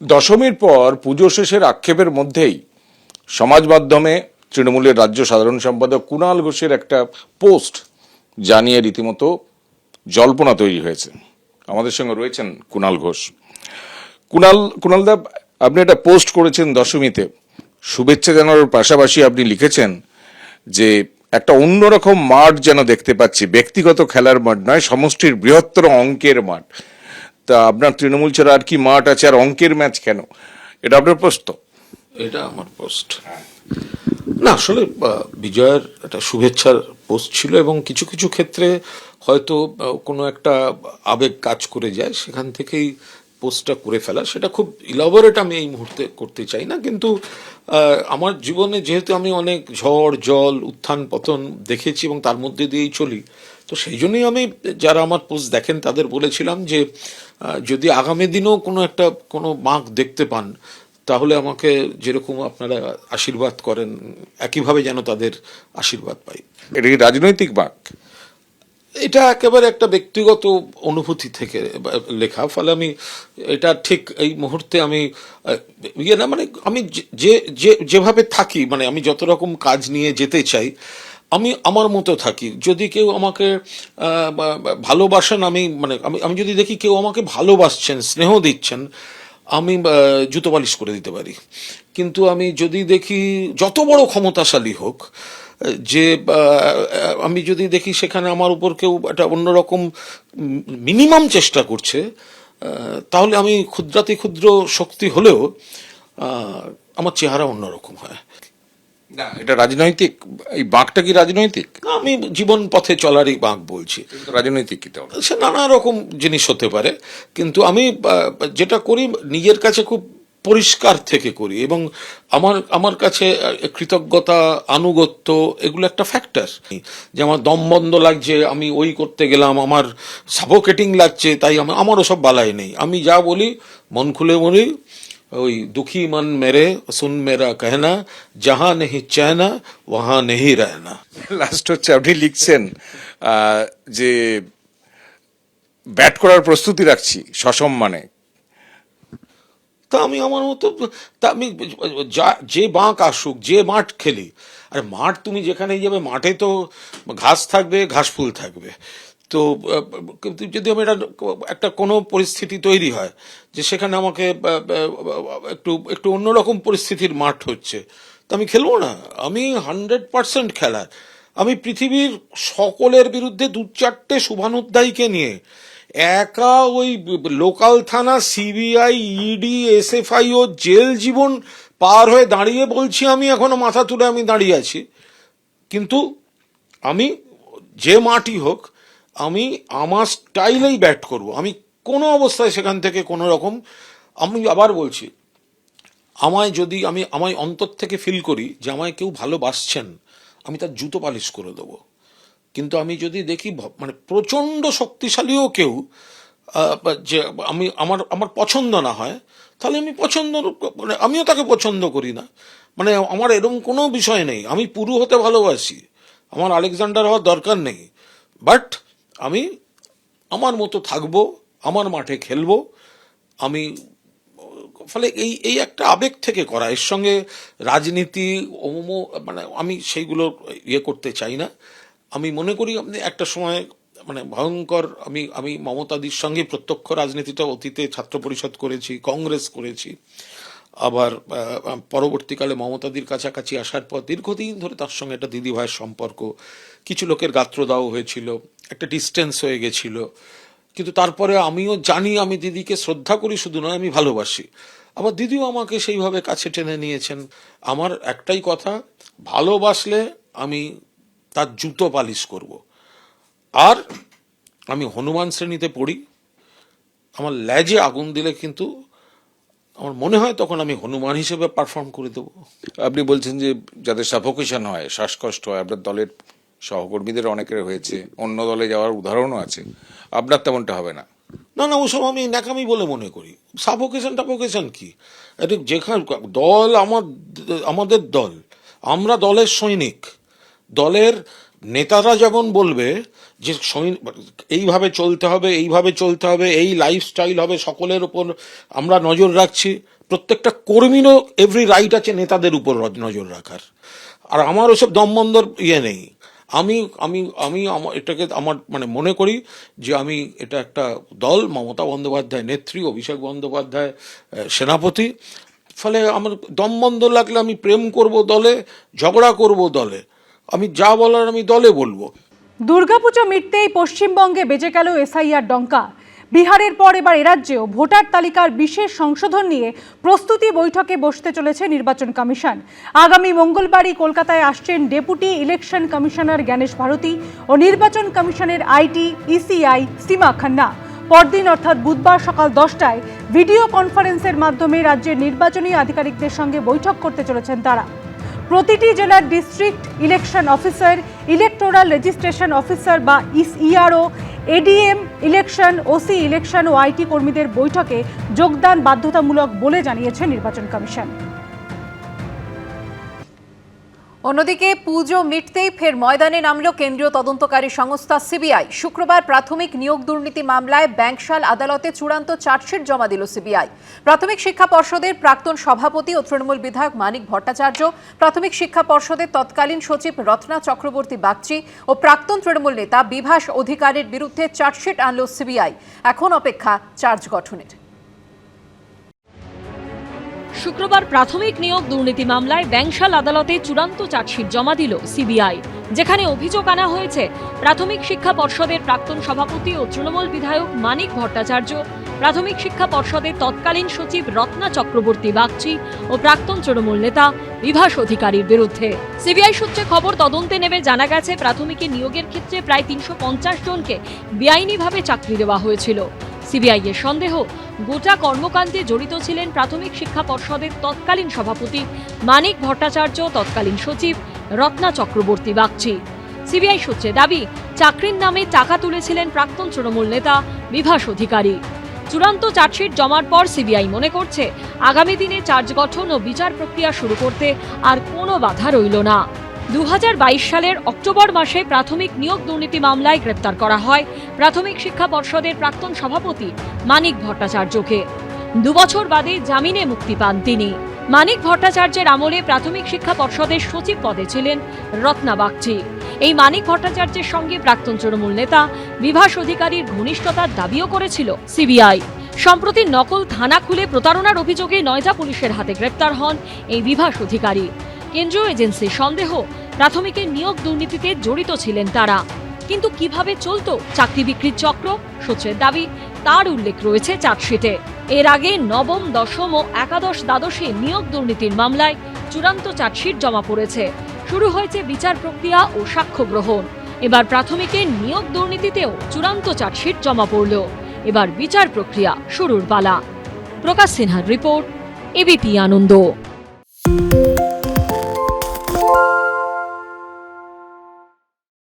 দশমীর পর পুজো শেষের আক্ষেপের মধ্যেই সমাজ মাধ্যমে তৃণমূলের রাজ্য সাধারণ সম্পাদক কুণাল ঘোষের একটা পোস্ট জানিয়ে রীতিমতো জল্পনা তৈরি হয়েছে। আমাদের সঙ্গে রয়েছেন কুণাল ঘোষ। কুণাল কুণালদা আপনি একটা পোস্ট করেছেন দশমীতে। শুভেচ্ছা জানানোর পাশাপাশি আপনি লিখেছেন যে, একটা অন্যরকম মাঠ যেন দেখতে পাচ্ছি। ব্যক্তিগত খেলার মাঠ নয়, সমষ্টির বৃহত্তর অঙ্কের মাঠ। তা আপনার তৃণমূল ছাড়া আর কি মাঠ আছে আর অঙ্কের ম্যাচ কেন? এটা আপনার প্রশ্ন। এটা আমার পোস্ট না, আসলে বিজয়ের একটা শুভেচ্ছার পোস্ট ছিল এবং কিছু কিছু ক্ষেত্রে হয়তো কোনো একটা আবেগ কাজ করে যায়, সেখান থেকেই পোস্টটা করে ফেলা। সেটা খুব ইলাবোরেট আমি এই মুহূর্তে করতে চাই না, কিন্তু আমার জীবনে যেহেতু আমি অনেক ঝড়, জল, উত্থান, পতন দেখেছি এবং তার মধ্যে দিয়েই চলি তো সেই জন্যই আমি যারা আমার পোস্ট দেখেন তাদের বলেছিলাম যে যদি আগামী দিনেও কোনো একটা কোনো বাঁক দেখতে পান তাহলে আমাকে যেরকম আপনারা আশীর্বাদ করেন একইভাবে যেন তাদের আশীর্বাদ পাই। এটা কি রাজনৈতিক বাক এটা একেবারে একটা ব্যক্তিগত অনুভূতি থেকে লেখা ফলে আমি এটা ঠিক এই মুহূর্তে আমি ইয়ে না মানে আমি যে যে যেভাবে থাকি মানে আমি যত রকম কাজ নিয়ে যেতে চাই আমি আমার মতো থাকি। যদি কেউ আমাকে ভালোবাসেন, আমি মানে আমি আমি যদি দেখি কেউ আমাকে ভালোবাসছেন, স্নেহ দিচ্ছেন, আমি জুতো পালিশ করে দিতে পারি। কিন্তু আমি যদি দেখি যত বড় ক্ষমতাশালী হোক, যে আমি যদি দেখি সেখানে আমার উপর কেউ একটা অন্যরকম মিনিমাম চেষ্টা করছে তাহলে আমি ক্ষুদ্রাতি ক্ষুদ্র শক্তি হলেও আমার চেহারা অন্যরকম হয়। না এটা রাজনৈতিক এই বাঁকটা কি রাজনৈতিক? আমি জীবন পথে চলারই বাঁক বলছি। রাজনৈতিক কি তাহলে সে নানা রকম জিনিস হতে পারে কিন্তু আমি যেটা করি নিজের কাছে খুব পরিষ্কার থেকে করি এবং আমার আমার কাছে কৃতজ্ঞতা আনুগত্য এগুলো একটা ফ্যাক্টর যে আমার দম বন্ধ লাগছে আমি ওই করতে গেলাম আমার সাফোকেটিং লাগছে তাই আমি আমার ওসব বালাই নেই। আমি যা বলি মন খুলে বলি ওই দুঃখী মন মেরে সুন মেরা কেহনা যাহা নেহি চেহনা ওহা নেহি রহনা। লাস্ট হচ্ছে আপনি লিখছেন যে ব্যাট করার প্রস্তুতি রাখছি সসম্মানে। তা আমি আমার মতো তা আমি যা যে বাঁক আসুক যে মাঠ খেলি আর মাঠ তুমি যেখানে যাবে মাঠে তো ঘাস থাকবে ঘাস ফুল থাকবে। তো যদি আমি এটা একটা কোনো পরিস্থিতি তৈরি হয় যে সেখানে আমাকে একটু একটু অন্যরকম পরিস্থিতির মাঠ হচ্ছে, তা আমি খেলব না। আমি হান্ড্রেড পার্সেন্ট খেলার। আমি পৃথিবীর সকলের বিরুদ্ধে দু চারটে শুভানুধ্যায়ীকে নিয়ে একা ওই লোকাল থানা, সিবিআই, ইডি, এসএফআই ও জেল জীবন পার হয়ে দাঁড়িয়ে বলছি আমি, এখনও মাথা তুলে আমি দাঁড়িয়ে আছি। কিন্তু আমি যে মাটি হোক আমি আমার স্টাইলেই ব্যাট করব। আমি কোনো অবস্থায় সেখান থেকে কোনো রকম, আমি আবার বলছি, আমায় যদি আমি, আমায় অন্তর থেকে ফিল করি যে আমায় কেউ ভালোবাসছেন, আমি তার জুতো পালিশ করে দেবো। কিন্তু আমি যদি দেখি মানে প্রচণ্ড শক্তিশালীও কেউ যে আমি, আমার আমার পছন্দ না হয়, তাহলে আমি পছন্দ মানে আমিও তাকে পছন্দ করি না। মানে আমার এরকম কোনো বিষয় নেই। আমি পুরু হতে ভালোবাসি। আমার আলেকজান্ডার হওয়ার দরকার নেই। বাট আমি আমার মতো থাকব, আমার মাঠে খেলব। আমি, ফলে এই এই একটা আবেগ থেকে করা। এর সঙ্গে রাজনীতি, ওম মানে আমি সেইগুলো ইয়ে করতে চাই না। আমি মনে করি আপনি একটা সময় মানে ভয়ঙ্কর, আমি আমি মমতাদির সঙ্গে প্রত্যক্ষ রাজনীতিটা অতীতে ছাত্র পরিষদ করেছি, কংগ্রেস করেছি। আবার পরবর্তীকালে মমতাদির কাছাকাছি আসার পর দীর্ঘদিন ধরে তার সঙ্গে একটা দিদি ভাইয়ের সম্পর্ক। কিছু লোকের গাত্রদাহ হয়েছিল, একটা ডিস্টেন্স হয়ে গেছিল। কিন্তু তারপরে আমিও জানি, আমি দিদিকে শ্রদ্ধা করি, শুধু নয়, আমি ভালোবাসি। আবার দিদিও আমাকে সেইভাবে কাছে টেনে নিয়েছেন। আমার একটাই কথা, ভালোবাসলে আমি তার জুতো পালিশ করব। আর আমি হনুমান শ্রেণীতে পড়ি। আমার ল্যাজে আগুন দিলে কিন্তু আমার মনে হয় তখন আমি হনুমান হিসেবে পারফর্ম করে দেবো। আপনি বলছেন যে যাদের সাফোকেশন হয় শ্বাসকষ্ট হয় আপনার দলের সহকর্মীদের অনেকের হয়েছে অন্য দলে যাওয়ার উদাহরণও আছে। আপনার তেমনটা হবে না। না না ওসব আমি ন্যাকামি বলে মনে করি। সাফোকেশন টাফোকেশন কি? এটা যেখানে দল আমার আমাদের দল। আমরা দলের সৈনিক। দলের নেতারা যেমন বলবে যে এইভাবে চলতে হবে, এইভাবে চলতে হবে, এই লাইফস্টাইল হবে সকলের ওপর আমরা নজর রাখছি। প্রত্যেকটা কর্মীরও এভরি রাইট আছে নেতাদের উপর নজর রাখার। আর আমার ওসব দমবন্দর ইয়ে নেই। আমি আমি আমি আমার এটাকে আমার মানে মনে করি যে আমি এটা একটা দল, মমতা বন্দ্যোপাধ্যায় নেত্রী, অভিষেক বন্দ্যোপাধ্যায় সেনাপতি। ফলে আমার দমবন্ধ লাগলে আমি প্রেম করব দলে, ঝগড়া করব দলে। আমি যা বলার আমি দলে বলব। দুর্গাপুজো মিটতেই পশ্চিমবঙ্গে বেজে গেল এসআইআর ডঙ্কা। বিহারের পর এবার এরাজ্যেও ভোটার তালিকার বিশেষ সংশোধন নিয়ে প্রস্তুতি বৈঠকে বসতে চলেছে নির্বাচন কমিশন। আগামী মঙ্গলবারই কলকাতায় আসছেন deputy election commissioner Gyanesh Bharati ও নির্বাচন কমিশনের আইটি, ইসিআই সীমা খান্না। পরদিন অর্থাৎ বুধবার সকাল দশটায় ভিডিও কনফারেন্সের মাধ্যমে রাজ্যের নির্বাচনী আধিকারিকদের সঙ্গে বৈঠক করতে চলেছেন তারা। প্রতিটি জেলার district election officer electoral registration officer বা ERO ADM election OC election O IT কর্মীদের বৈঠকে যোগদান বাধ্যতামূলক বলে জানিয়েছে নির্বাচন কমিশন। অন্যদিকে পুজো মিটতেই ফের ময়দানে নামল কেন্দ্রীয় তদন্তকারী সংস্থা সিবিআই। শুক্রবার প্রাথমিক নিয়োগ দুর্নীতি মামলায় ব্যাংকশাল আদালতে চূড়ান্ত চার্জশিট জমা দিল সিবিআই। প্রাথমিক শিক্ষা পর্ষদের প্রাক্তন সভাপতি ও তৃণমূল বিধায়ক মানিক ভট্টাচার্য, প্রাথমিক শিক্ষা পর্ষদের তৎকালীন সচিব রত্না চক্রবর্তী বাগচি ও প্রাক্তন তৃণমূল নেতা বিভাস অধিকারের বিরুদ্ধে চার্জশিট আনল সিবিআই। এখন অপেক্ষা চার্জ গঠনের। শুক্রবার প্রাথমিক নিয়োগ দুর্নীতি মামলায় ব্যাংশাল আদালতে চূড়ান্ত চার্জশিট জমা দিল সিবিআই। যেখানে অভিযোগ আনা হয়েছে, প্রাথমিক শিক্ষা পর্ষদের প্রাক্তন সভাপতি ও তৃণমূল বিধায়ক মানিক ভট্টাচার্য, প্রাথমিক শিক্ষা পর্ষদের তৎকালীন সচিব রত্না চক্রবর্তী বাগচি ও প্রাক্তন তৃণমূল নেতা বিভাস অধিকারীর বিরুদ্ধে। সিবিআই সূত্রে খবর, তদন্তে নেমে জানা গেছে, প্রাথমিকে নিয়োগের ক্ষেত্রে প্রায় তিনশো পঞ্চাশ জনকে বেআইনিভাবে চাকরি দেওয়া হয়েছিল। সিবিআই এর সন্দেহ, গোটা কর্মকাণ্ডে জড়িত ছিলেন প্রাথমিক শিক্ষা পর্ষদের তৎকালীন সভাপতি মানিক ভট্টাচার্য, তৎকালীন সচিব রত্না চক্রবর্তী বাগচি। সিবিআই সূত্রে দাবি, চাকরির নামে টাকা তুলেছিলেন প্রাক্তন তৃণমূল নেতা বিভাস অধিকারী। চূড়ান্ত চার্জশিট জমার পর সিবিআই মনে করছে, আগামী দিনে চার্জ গঠন ও বিচার প্রক্রিয়া শুরু করতে আর কোনো বাধা রইল না। দু হাজার বাইশ সালের অক্টোবর মাসে প্রাথমিক নিয়োগ দুর্নীতি মামলায় গ্রেপ্তার করা হয়। প্রাথমিক শিক্ষা পর্ষদের প্রাক্তন সভাপতি মানিক ভট্টাচার্যকে। দুবছর বাদে জামিনে মুক্তি পান তিনি। মানিক ভট্টাচার্যের আমলে প্রাথমিক শিক্ষা পর্ষদের সচিব পদে ছিলেন রত্না বাগচি। এই মানিক ভট্টাচার্যের সঙ্গে প্রাক্তন তৃণমূল নেতা, বিভাস অধিকারীর ঘনিষ্ঠতার দাবিও করেছিল সিবিআই। সম্প্রতি নকল থানা খুলে প্রতারণার অভিযোগে নয়জা পুলিশের হাতে গ্রেপ্তার হন এই বিভাস অধিকারী। কেন্দ্রীয় এজেন্সির সন্দেহ। প্রাথমিকের নিয়োগ দুর্নীতিতে জড়িত ছিলেন তারা। কিন্তু কীভাবে চলতো চাকরি বিক্রির চক্র? সূত্রের দাবি, তার উল্লেখ রয়েছে চার্জশিটে। এর আগে নবম, দশম ও একাদশ দ্বাদশে নিয়োগ দুর্নীতির মামলায় চূড়ান্ত চার্জশিট জমা পড়েছে। শুরু হয়েছে বিচার প্রক্রিয়া ও সাক্ষ্য গ্রহণ। এবার প্রাথমিকের নিয়োগ দুর্নীতিতেও চূড়ান্ত চার্জশিট জমা পড়ল। এবার বিচার প্রক্রিয়া শুরুর পালা। প্রকাশ সিনহার রিপোর্ট, এবিপি আনন্দ।